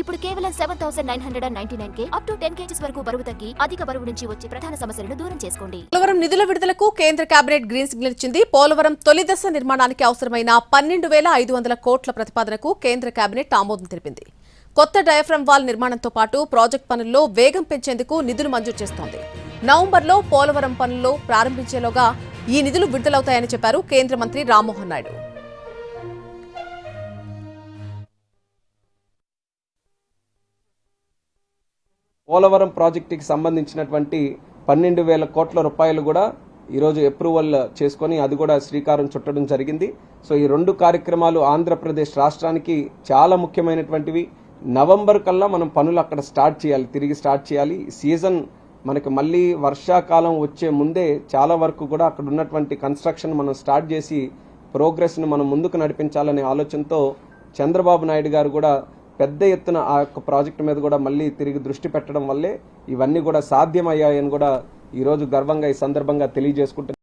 ఇప్పుడు కేవలం seven thousand nine hundred and ninety nine K up to ten kgs వరకు బరువు తగ్గి అధిక బరువు నుంచి వచ్చే ప్రధాన సమస్యలను దూరం చేసుకోండి. పోలవరం నిధుల విడుదలకు కేంద్ర కేబినెట్ గ్రీన్ సిగ్నల్ ఇచ్చింది. పోలవరం తొలి దశ నిర్మాణానికి అవసరమైన పన్నెండు వేల ఐదు వందల కోట్ల ప్రతిపాదనకు కేంద్ర కేబినెట్ ఆమోదం తెలిపింది. కొత్త డయాఫ్రమ్ వాల్ నిర్మాణంతో పాటు ప్రాజెక్ట్ పనుల్లో వేగం పెంచేందుకు నిధులు మంజూరు చేస్తోంది. నవంబర్లో పోలవరం పనులు ప్రారంభించేలోగా ఈ నిధులు విడుదలవుతాయని చెప్పారు కేంద్ర మంత్రి రామ్మోహన్ నాయుడు. పోలవరం ప్రాజెక్టుకి సంబంధించినటువంటి పన్నెండు వేల కోట్ల రూపాయలు కూడా ఈరోజు అప్రూవల్ చేసుకొని అది కూడా శ్రీకారం చుట్టడం జరిగింది. సో ఈ రెండు కార్యక్రమాలు ఆంధ్రప్రదేశ్ రాష్ట్రానికి చాలా ముఖ్యమైనటువంటివి. నవంబర్ కల్లా మనం పనులు అక్కడ స్టార్ట్ చేయాలి తిరిగి స్టార్ట్ చేయాలి. సీజన్ మనకి మళ్ళీ వర్షాకాలం వచ్చే ముందే చాలా వరకు కూడా అక్కడ ఉన్నటువంటి కన్స్ట్రక్షన్ మనం స్టార్ట్ చేసి ప్రోగ్రెస్ను మనం ముందుకు నడిపించాలనే ఆలోచనతో చంద్రబాబు నాయుడు గారు కూడా పెద్ద ఎత్తున ఆ యొక్క ప్రాజెక్టు మీద కూడా మళ్ళీ తిరిగి దృష్టి పెట్టడం వల్లే ఇవన్నీ కూడా సాధ్యమయ్యాయని కూడా ఈరోజు గర్వంగా ఈ సందర్భంగా తెలియజేసుకుంటున్నాను